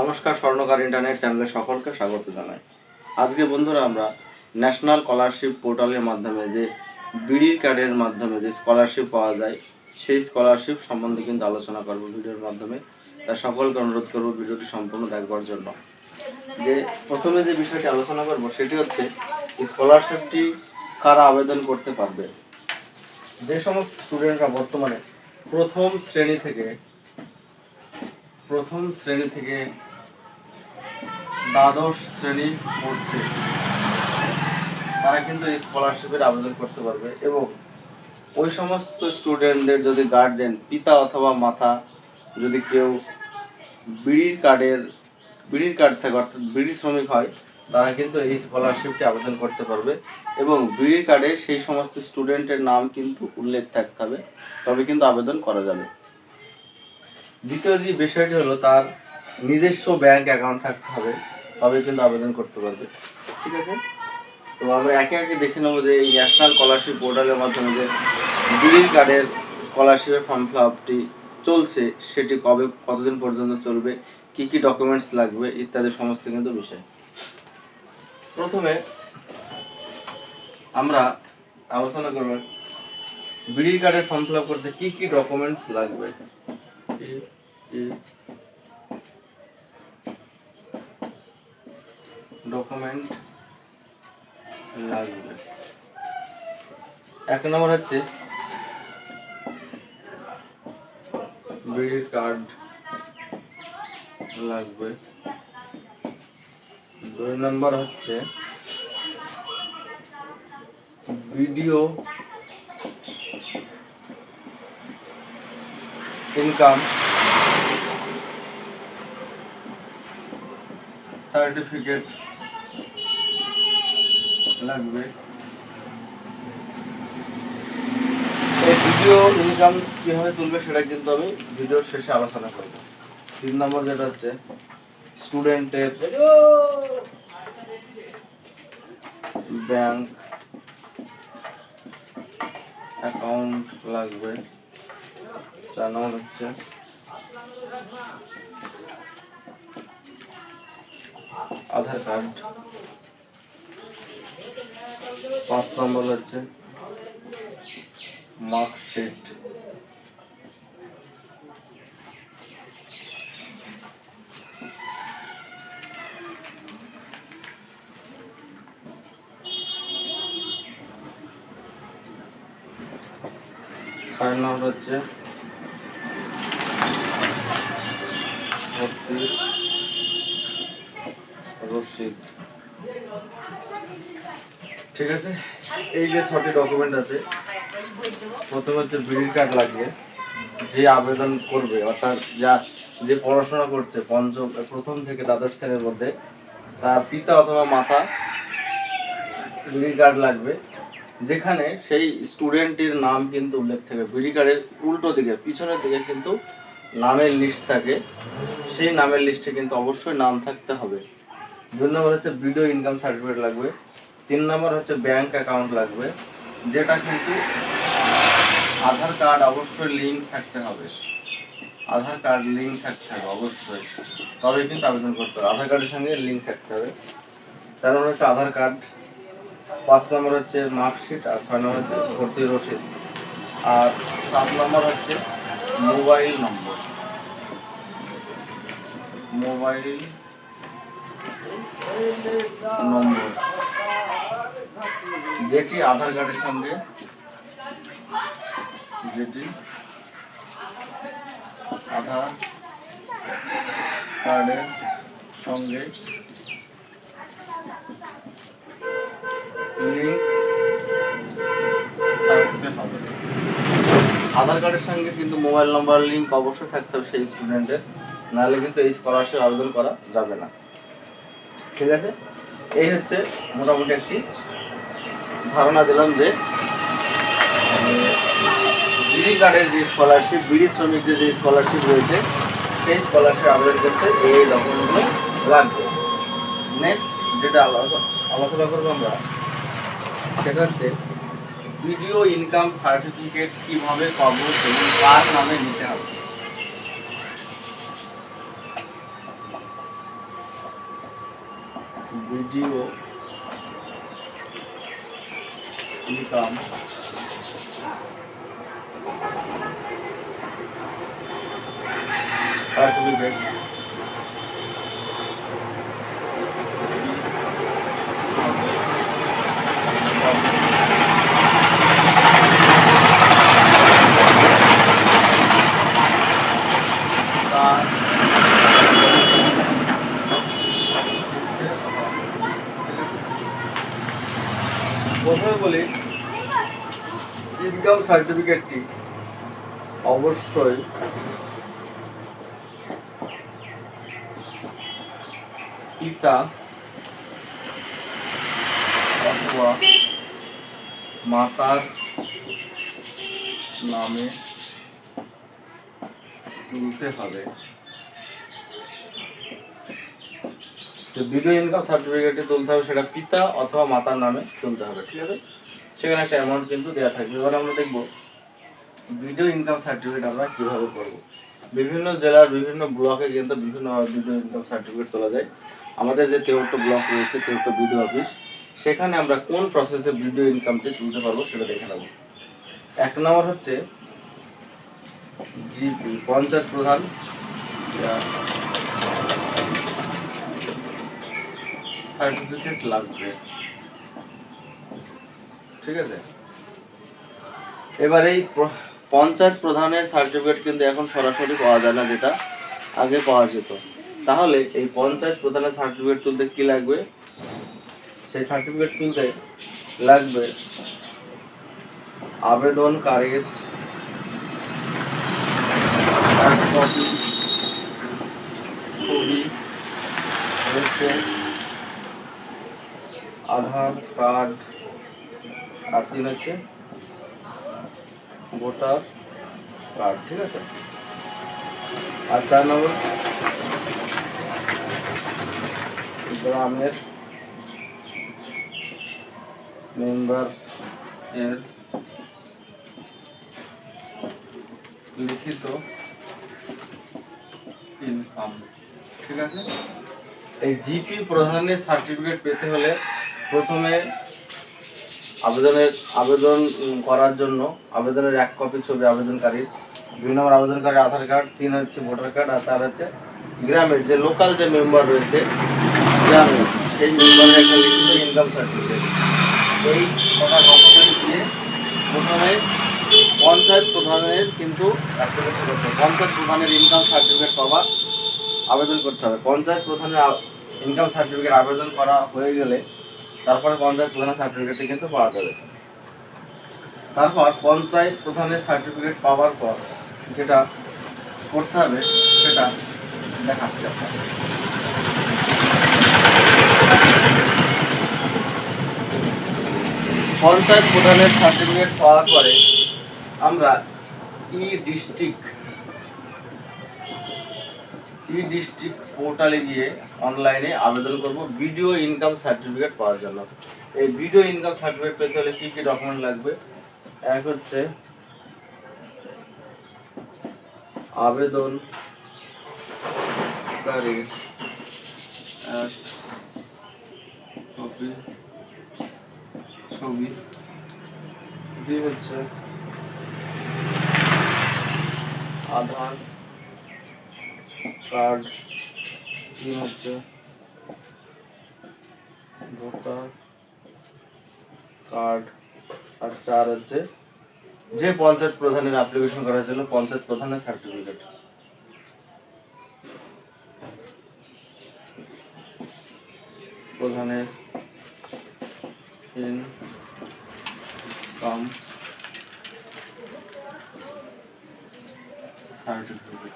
নমস্কার স্বর্ণকার ইন্টারনেট চ্যানেলে সকলকে স্বাগত জানাই। আজকে বন্ধুরা আমরা ন্যাশনাল স্কলারশিপ পোর্টালের মাধ্যমে যে বিড়ির কার্ডের মাধ্যমে যে স্কলারশিপ পাওয়া যায়, সেই স্কলারশিপ সম্বন্ধে কিন্তু আলোচনা করব ভিডিওর মাধ্যমে। তাই সকলকে অনুরোধ করব ভিডিওটি সম্পূর্ণ দেখবার জন্য। যে প্রথমে যে বিষয়টি আলোচনা করব, সেটি হচ্ছে স্কলারশিপটি কারা আবেদন করতে পারবে? যে সমস্ত স্টুডেন্টরা বর্তমানে প্রথম শ্রেণি থেকে, প্রথম শ্রেণি থেকে দ্বাদশ শ্রেণি পড়ছে। তারা কিন্তু এই স্কলারশিপের আবেদন করতে পারবে এবং ওই সমস্ত স্টুডেন্টদের যদি গার্জেন পিতা অথবা মাতা যদি কেউ বিড়ির কার্ডের, বিড়ির কার্ড থাকে অর্থাৎ বিড়ি শ্রমিক হয়, তারা কিন্তু এই স্কলারশিপটি আবেদন করতে পারবে এবং বিড়ির কার্ডে সেই সমস্ত স্টুডেন্টের নাম কিন্তু উল্লেখ থাকতে হবে, তবে কিন্তু আবেদন করা যাবে। দ্বিতীয় যে বিষয়টি হলো তার নিজস্ব ব্যাংক অ্যাকাউন্ট থাকতে হবে। তবে কিন্তু আবেদন করতে পারবে। ঠিক আছে? তো আমরা একে একে দেখে নেব যে এই ন্যাশনাল স্কলারশিপ পোর্টালের মাধ্যমে যে বিড়ির কার্ডের স্কলারশিপের ফর্ম ফিল আপটি চলছে, সেটি কবে, কতদিন পর্যন্ত চলবে, কি কি ডকুমেন্টস লাগবে, ইত্যাদি সমস্ত কিন্তু বিষয়। প্রথমে আমরা আলোচনা করব বিড়ির কার্ডের ফর্ম ফিল আপ করতে কি কি ডকুমেন্টস লাগবে। ডকুমেন্ট লাগবে। এক নম্বর হচ্ছে বিড়ির কার্ড লাগবে। দুই নম্বর হচ্ছে ভিডিও ইনকাম সার্টিফিকেট লাগবে। এই ভিডিও ইনকাম কীভাবে তুলবে সেটা কিন্তু আমি ভিডিওর শেষে আলোচনা করব। তিন নম্বর যেটা হচ্ছে, স্টুডেন্টের ব্যাংক অ্যাকাউন্ট লাগবে। চার নম্বর হচ্ছে, আধার কার্ড। পাঁচ নম্বর হচ্ছে মার্কশিট ছয় নম্বর হচ্ছে রসিদ ঠিক আছে? এই যে ছটি ডকুমেন্ট আছে, প্রথমে হচ্ছে বিড়ির কার্ড লাগবে, যে আবেদন করবে, অর্থাৎ যা, যে পড়াশোনা করছে, পঞ্চম প্রথম থেকে দ্বাদশ শ্রেণির মধ্যে, তার পিতা অথবা মাতা বিড়ির কার্ড লাগবে, যেখানে সেই স্টুডেন্টের নাম কিন্তু উল্লেখ থাকে। বিড়ি কার্ডের উল্টো দিকে, পিছনের দিকে কিন্তু নামের লিস্ট থাকে। সেই নামের লিস্টে কিন্তু অবশ্যই নাম থাকতে হবে। দুই নম্বর হচ্ছে ভিডিও ইনকাম সার্টিফিকেট লাগবে। তিন নম্বর হচ্ছে ব্যাংক অ্যাকাউন্ট লাগবে, যেটা কিন্তু আধার কার্ড অবশ্যই লিঙ্ক থাকতে হবে। আধার কার্ড লিঙ্ক থাকতে হবে, অবশ্যই। তবে কিন্তু আবেদন করতে হবে। আধার কার্ডের সঙ্গে লিঙ্ক থাকতে হবে। চার নম্বর হচ্ছে আধার কার্ড পাঁচ নম্বর হচ্ছে মার্কশিট আর ছয় নম্বর হচ্ছে ভর্তি রসিদ। আর সাত নম্বর হচ্ছে মোবাইল নম্বর মোবাইল নম্বর যেটি আধার কার্ডের সঙ্গে যেটি আধার কার্ডের সঙ্গে লিঙ্ক আধার কার্ডের সঙ্গে কিন্তু মোবাইল নাম্বার লিঙ্ক অবশ্যই থাকতে হবে সেই স্টুডেন্টের নাহলে কিন্তু এই স্কলারশিপ আবেদন করা যাবে না। ঠিক আছে? এই হচ্ছে মোটামুটি একটি ধারণা দিলাম যে বিড়ি কার্ডের যে স্কলারশিপ বিড়ি শ্রমিকদের যে স্কলারশিপ রয়েছে, সেই স্কলারশিপ আবেদন করতে এই ডকুমেন্টগুলো লাগবে নেক্সট যেটা আলোচনা করব আমরা, সেটা হচ্ছে ভিডিও ইনকাম সার্টিফিকেট কীভাবে পাবো এবং কার নামে নিতে হবে। ভিডিও ইনকাম সার্টিফিকেট তার প্রথমে বলি ইনকাম সার্টিফিকেটটি অবশ্যই পিতা অথবা মাতার নামে তুলতে হবে। যে ভিডিও ইনকাম সার্টিফিকেটে তুলতে হবে, সেটা পিতা অথবা মাতার নামে তুলতে হবে, ঠিক আছে? সেখানে একটা অ্যামাউন্ট কিন্তু দেওয়া থাকবে। এবার আমরা দেখব ভিডিও ইনকাম সার্টিফিকেট আমরা কীভাবে করব। বিভিন্ন জেলার বিভিন্ন ব্লকে কিন্তু বিভিন্ন ভিডিও ইনকাম সার্টিফিকেট তোলা যায়। আমাদের যে তেউট্ট ব্লক রয়েছে তেউট্ট ভিডিও অফিস সেখানে আমরা কোন প্রসেসে ভিডিও ইনকামটি তুলতে পারব সেটা দেখে নেব। এক নম্বর হচ্ছে জিপি পঞ্চায়েত প্রধান। সার্টিফিকেট লাগবে। ঠিক আছে? এবার এই পঞ্চায়েত প্রধানের সার্টিফিকেট কিন্তু এখন সরাসরি পাওয়া যায় না যেটা আগে পাওয়া যেত। তাহলে এই পঞ্চায়েত প্রধানের সার্টিফিকেট তুলতে কি লাগবে? সেই সার্টিফিকেট তুলতে লাগবে আবেদনকারীর এক কপি ছবি আধার কার্ড আর তিন হচ্ছে ভোটার কার্ড, ঠিক আছে? আর চার নম্বর, গ্রামের মেম্বার এর লিখিত ইনকাম ঠিক আছে? এই জিপি প্রধানের সার্টিফিকেট পেতে হলে প্রথমে আবেদনের আবেদন করার জন্য আবেদনের এক কপি ছবি আবেদনকারীর, দুই নম্বর আবেদনকারীর আধার কার্ড তিন হচ্ছে ভোটার কার্ড আর চার হচ্ছে গ্রামের যে লোকাল যে মেম্বার রয়েছে, গ্রামের, সেই মেম্বারের একটা লিখিত ইনকাম সার্টিফিকেট এই কটা ডকুমেন্ট দিয়ে প্রথমে পঞ্চায়েত প্রধানের কিন্তু। পঞ্চায়েত প্রধানের ইনকাম সার্টিফিকেট পাওয়ার আবেদন করতে হবে পঞ্চায়েত প্রধানের ইনকাম সার্টিফিকেট আবেদন করা হয়ে গেলে তারপরে পঞ্চায়েত প্রধানের সার্টিফিকেটটি কিন্তু পাওয়া যাবে। তারপর পঞ্চায়েত প্রধানের সার্টিফিকেট পাওয়ার পর যেটা করতে হবে, সেটা দেখাচ্ছে পঞ্চায়েত প্রধানের সার্টিফিকেট পাওয়ার পরে আমরা ই ডিস্ট্রিক্ট ই ডিস্ট্রিক্ট পোর্টালে গিয়ে অনলাইনে আবেদন করব। ভিডিও ইনকাম সার্টিফিকেট পাওয়ার জন্য। এই ভিডিও ইনকাম সার্টিফিকেট পেতে হলে কী কী ডকুমেন্ট লাগবে? এক হচ্ছে আবেদন এক, কপি, ছবি। দুই হচ্ছে আধার কার্ড হচ্ছে ভোটার কার্ড, আর চার হচ্ছে যে পঞ্চায়েত প্রধানের অ্যাপ্লিকেশন করা হয়েছিল, পঞ্চায়েত প্রধানের সার্টিফিকেট প্রধানের ইনকাম সার্টিফিকেট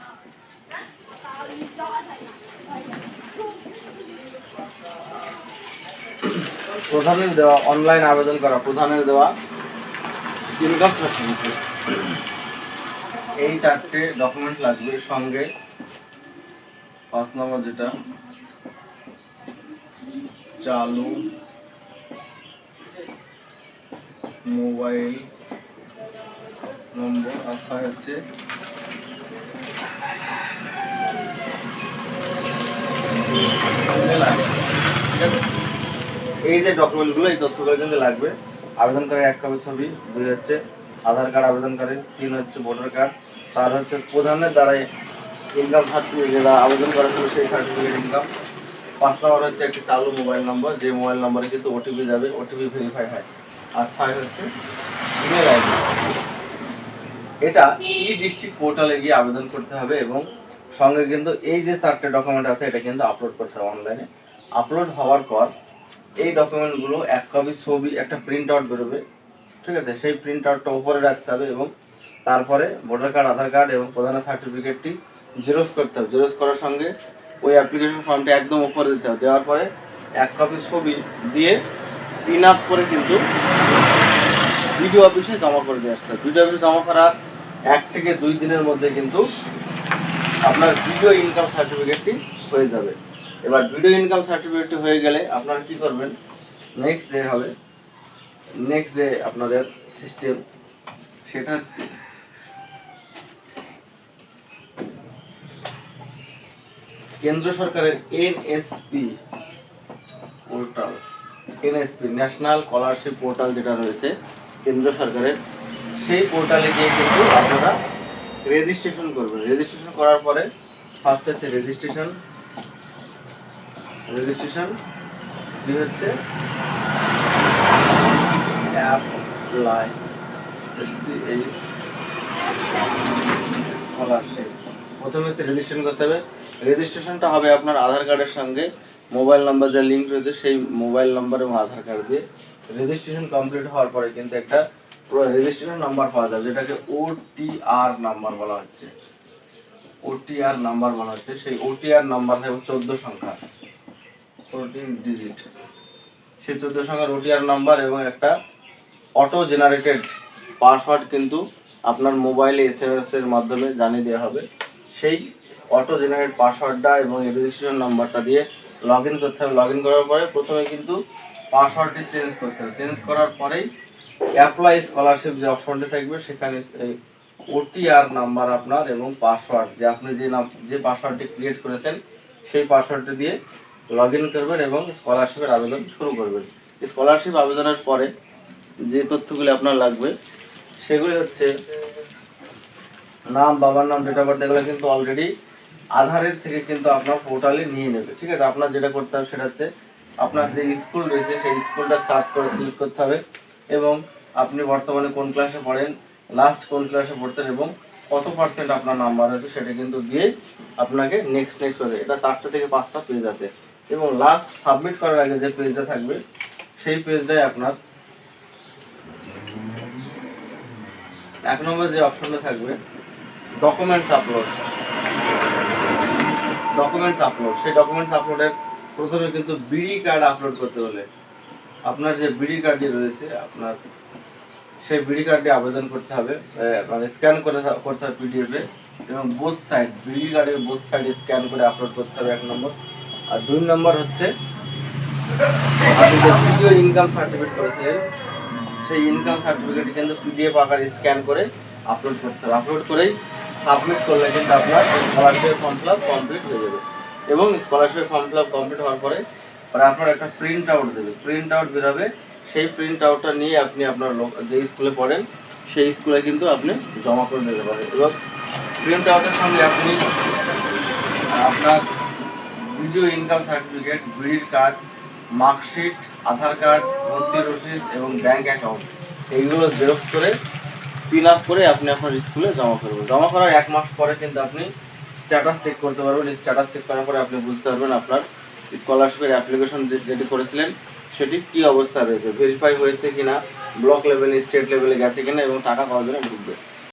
প্রধানের দেওয়া অনলাইন আবেদন করা, প্রধানের দেওয়া ইনকাম সার্টিফিকেট এই চারটে ডকুমেন্ট লাগবে, সঙ্গে পাঁচ নম্বর যেটা, চালু মোবাইল নম্বর আসা হচ্ছে email ID, ঠিক আছে এই যে ডকুমেন্টগুলো এই তথ্যগুলো কিন্তু লাগবে। আবেদনকারী এক কপি ছবি, দুই হচ্ছে আধার কার্ড আবেদনকারী তিন হচ্ছে ভোটার কার্ড চার হচ্ছে প্রধানের দ্বারাই ইনকাম সার্টিফিকেট যেটা আবেদন করা ছিল সেই সার্টিফিকেট ইনকাম পাঁচ নম্বর হচ্ছে একটি চালু মোবাইল নম্বর যে মোবাইল নম্বরে কিন্তু ওটিপি যাবে ওটিপি ভেরিফাই হয়। আর ছয় হচ্ছে ইমেল আইডি এটা ই ডিস্ট্রিক্ট পোর্টালে গিয়ে আবেদন করতে হবে এবং সঙ্গে কিন্তু এই যে চারটে ডকুমেন্ট আছে, এটা কিন্তু আপলোড করতে হবে অনলাইনে আপলোড হওয়ার পর এই ডকুমেন্টগুলো এক কপি ছবি, একটা প্রিন্ট আউট বেরোবে, ঠিক আছে? সেই প্রিন্ট আউটটা উপরে রাখতে হবে এবং তারপরে ভোটার কার্ড আধার কার্ড এবং প্রধান সার্টিফিকেটটি জেরক্স করতে হবে। জেরক্স করার সঙ্গে ওই অ্যাপ্লিকেশন ফর্মটা একদম উপরে দিতে হবে। দেওয়ার পরে এক কপি ছবি দিয়ে পিন আপ করে কিন্তু বিডিও অফিসে জমা করে দিয়ে আসতে হবে। বিডিও অফিসে জমা করার এক থেকে দুই দিনের মধ্যে কিন্তু আপনার ভিডিও ইনকাম সার্টিফিকেটটি হয়ে যাবে। এবার ভিডিও ইনকাম সার্টিফিকেটটি হয়ে গেলে আপনারা কি করবেন? নেক্সট যে হবে নেক্সট যে আপনাদের সিস্টেম সেটা হচ্ছে কেন্দ্র সরকারের NSP portal NSP national scholarship portal যেটা রয়েছে, কেন্দ্র সরকারের, সেই পোর্টালে গিয়ে কিন্তু আপনারা রেজিস্ট্রেশন করবেন রেজিস্ট্রেশন করার পরে ফার্স্ট হচ্ছে রেজিস্ট্রেশন রেজিস্ট্রেশন দুই হচ্ছে অ্যাপ্লাই স্কলারশিপ প্রথমে হচ্ছে রেজিস্ট্রেশন করতে হবে। রেজিস্ট্রেশনটা হবে আপনার আধার কার্ডের সঙ্গে। মোবাইল নাম্বার যা লিঙ্ক রয়েছে, সেই মোবাইল নাম্বার এবং আধার কার্ড দিয়ে রেজিস্ট্রেশন কমপ্লিট হওয়ার পরে কিন্তু একটা রেজিস্ট্রেশন নাম্বার পাওয়া যাবে, যেটাকে ওটিআর নাম্বার বলা হচ্ছে। ওটিআর নাম্বার বলা হচ্ছে, সেই ওটিআর নাম্বার থাকবে চোদ্দ সংখ্যা ফোরটিন ডিজিট সেই চোদ্দ সংখ্যার ওটিআর নাম্বার এবং একটা অটো জেনারেটেড পাসওয়ার্ড কিন্তু আপনার মোবাইলে এস এম এর মাধ্যমে জানিয়ে দেওয়া হবে। সেই অটো জেনারেট পাসওয়ার্ডটা এবং রেজিস্ট্রেশন নাম্বারটা দিয়ে লগ ইন করতে হবে। লগ ইন করার পরে প্রথমে কিন্তু পাসওয়ার্ডটি চেঞ্জ করতে হবে। চেঞ্জ করার পরেই অ্যাপ্লাই স্কলারশিপ যে অপশনটি থাকবে, সেখানে ওটিআর নাম্বার আপনার এবং পাসওয়ার্ড যে আপনি যে নাম, যে পাসওয়ার্ডটি ক্রিয়েট করেছেন, সেই পাসওয়ার্ডটি দিয়ে লগ করবেন এবং স্কলারশিপের আবেদন শুরু করবেন। স্কলারশিপ আবেদনের পরে যে তথ্যগুলি আপনার লাগবে, সেগুলি হচ্ছে নাম, বাবার নাম ডেট অফ বার্থ এগুলো কিন্তু অলরেডি আধারের থেকে কিন্তু আপনার পোর্টালে নিয়ে নেবে। ঠিক আছে? আপনার যেটা করতে হবে সেটা হচ্ছে, আপনার যে স্কুল রয়েছে, সেই স্কুলটা সার্চ করে সিলেক্ট করতে হবে। এবং আপনি বর্তমানে কোন ক্লাসে পড়েন লাস্ট কোন ক্লাসে পড়তেন এবং কত পার্সেন্ট আপনার নাম্বার আছে সেটা কিন্তু দিয়ে আপনাকে নেক্সট নেক্সট করে, এটা চারটে থেকে পাঁচটা পেজ আছে। এবং লাস্ট সাবমিট করার আগে যে পেজটা থাকবে, সেই পেজটাই আপনার এক নম্বর যে অপশনটা থাকবে ডকুমেন্টস আপলোড ডকুমেন্টস আপলোড সেই ডকুমেন্টস আপলোডের প্রথমে কিন্তু বিডি কার্ড আপলোড করতে হলে আপনার যে বিডি কার্ডটি রয়েছে, আপনার সেই বিডি কার্ডটি আবেদন করতে হবে মানে স্ক্যান করে করতে হবে পিডিএফে এবং বোথ সাইড বিডি কার্ডের বোথ সাইড স্ক্যান করে আপলোড করতে হবে এক নম্বর। আর দুই নম্বর হচ্ছে, আপনি যে ইনকাম সার্টিফিকেট করেছিলেন, সেই ইনকাম সার্টিফিকেট কিন্তু পিডিএফ আকারে স্ক্যান করে আপলোড করতে হবে। আপলোড করেই সাবমিট করলে কিন্তু আপনার স্কলারশিপের ফর্ম ফিল কমপ্লিট হয়ে যাবে। এবং স্কলারশিপের ফর্ম ফিল কমপ্লিট হওয়ার পরে পরে আপনার একটা প্রিন্ট আউট দেবে। প্রিন্ট আউট বেরোবে। সেই প্রিন্ট আউটটা নিয়ে আপনি আপনার যে স্কুলে পড়েন, সেই স্কুলে কিন্তু আপনি জমা করে দিতে পারেন এবং প্রিন্ট আউটের সঙ্গে আপনি আপনার ভিডিও ইনকাম সার্টিফিকেট বিড়ির কার্ড মার্কশিট আধার কার্ড ভর্তি রসিদ এবং ব্যাংক অ্যাকাউন্ট এইগুলো জেরক্স করে পিন আপ করে আপনি আপনার স্কুলে জমা করবেন। জমা করার এক মাস পরে কিন্তু আপনি স্ট্যাটাস চেক করতে পারবেন। স্ট্যাটাস চেক করার পরে আপনি বুঝতে পারবেন আপনার স্কলারশিপের অ্যাপ্লিকেশন যেটি করেছিলেন, সেটি কী অবস্থা রয়েছে? ভেরিফাই হয়েছে কিনা? ব্লক লেভেলে স্টেট লেভেলে গেছে কিনা? এবং টাকা কতদিনে ঢুকবে?